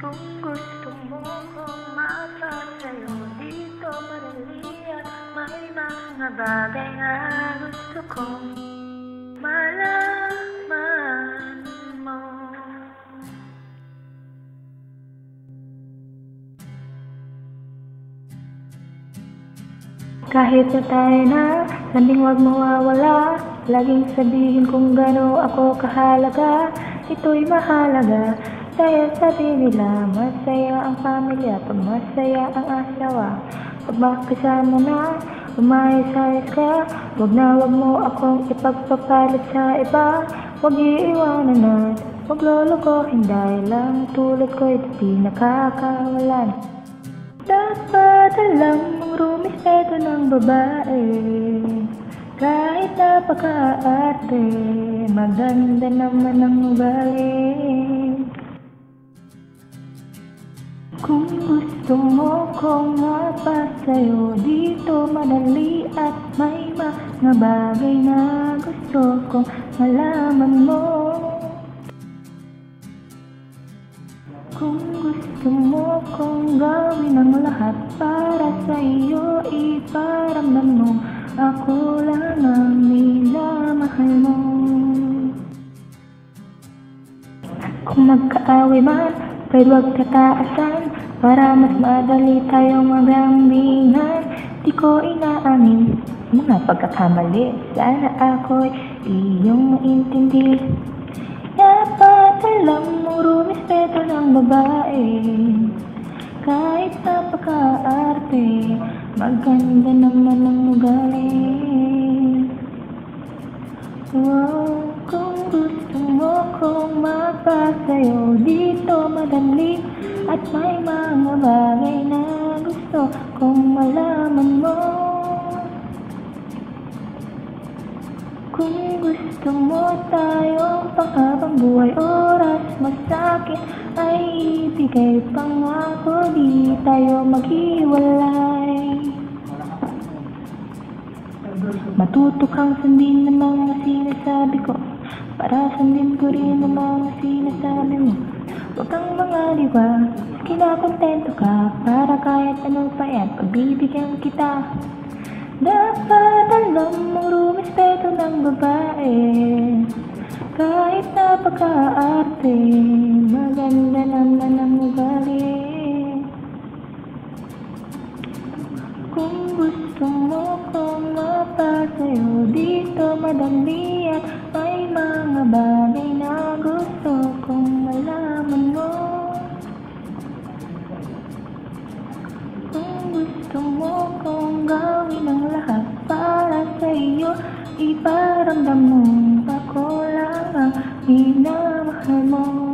Kung gusto mo kong mapasayo Dito madali at may mga bagay na gusto kong malaman mo. Kahit na tayo na, lambing wag mawawala. Laging sabihin kung gano ako kahalaga Ito'y mahalaga Dahil sabi nila, masaya ang pamilya Pag masaya ang asawa. Pag makasama na, umayos-ayos ka Wag na wag mo akong ipagpapalit sa iba. Wag iiwanan at wag lolokohin Dahil lang tulad ko ito di nakakawalan dapat alam mong rumispeto ng babae Kahit napaka-arte Maganda naman ang ugali Kung gusto mo kong mapasayo Dito madali at may mga bagay na gusto kong malaman mo. Kung gusto mo kong gawin ang lahat para sa iyo Iparamdam mo ako lang ang minamahal mo. Kung magkaaway man, pwede wag kataasan Para mas madali tayong maglambingan Di ko inaamin mga pagkakamali Sana ako'y iyong maintindi. Dapat alam mo rumispeto ng babae. Kahit napaka-arte Maganda naman ang ugali. Wow, kong mapasayo Dito madali At may mga bagay na gusto kong malaman mo. Kung gusto mo tayong panghabang buhay Oras masakit ay ibigay Pangako di tayo maghiwalay. Matuto kang sundin ng mga sinasabi ko Para sundin ko rin ang mga sinasabi mo Huwag kang mangaliwa Kinakontento ka. Para kahit ano pa yan Pagbibigyan kita. Dapat alam mong rumispeto ng babae. Kahit napaka-arte Maganda naman ang ugali Kung gusto mo kong mapasayo Dito madali Iparamdam mo ako lang ang minamahal mo